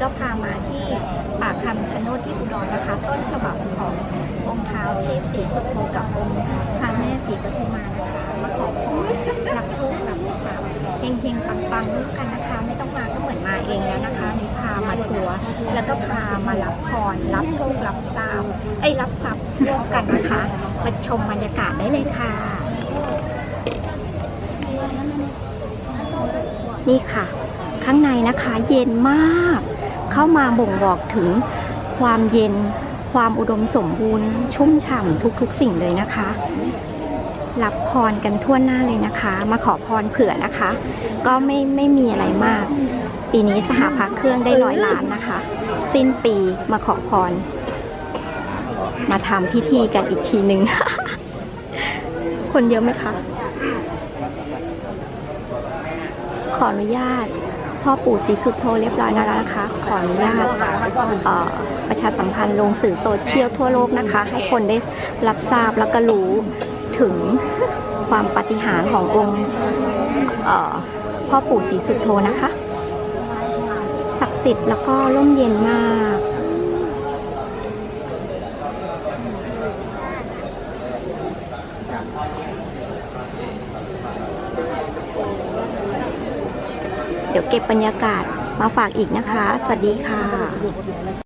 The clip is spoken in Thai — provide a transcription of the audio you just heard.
ก็พามาที่ป่าคำชะโนดที่อุดรนะคะ ต้นฉบับขององค์ท้าวเทพศรีสุโธกับองค์พระแม่ศรีปทุมานะคะ มาขอพรรับโชครับทรัพย์เฮงๆปังๆร่วมกันนะคะ ไม่ต้องมาก็เหมือนมาเองแล้วนะคะนี่พามาทัวร์แล้วก็พามารับพรรับโชครับทรัพย์ไอ้รับทรัพย์ร่วมกันนะคะมาชมบรรยากาศได้เลยค่ะ นี่ค่ะ ข้างในนะคะเย็นมาก เข้ามาบ่งบอกถึงความเย็น ความอุดมสมบูรณ์ ชุ่มฉ่ำทุกๆสิ่งเลยนะคะ รับพรกันทั่วหน้าเลยนะคะ มาขอพรเผื่อนะคะ ก็ไม่ไม่มีอะไรมาก ปีนี้สหพักเครื่องได้ร้อยล้านนะคะ สิ้นปีมาขอพร มาทำพิธีกันอีกทีหนึ่งคนเยอะไหมคะขออนุญาต พ่อปู่ศรีสุดโทเรียบร้อยแล้วนะคะ ขออนุญาตประชาสัมพันธ์ลงสื่อโซเชียลทั่วโลกนะคะ ให้คนได้รับทราบแล้วก็รู้ถึงความปฏิหารขององค์พ่อปู่ศรีสุดโทนะคะ ศักดิ์สิทธิ์แล้วก็ร่มเย็นมาก เดี๋ยวเก็บบรรยากาศมาฝากอีกนะคะ สวัสดีค่ะ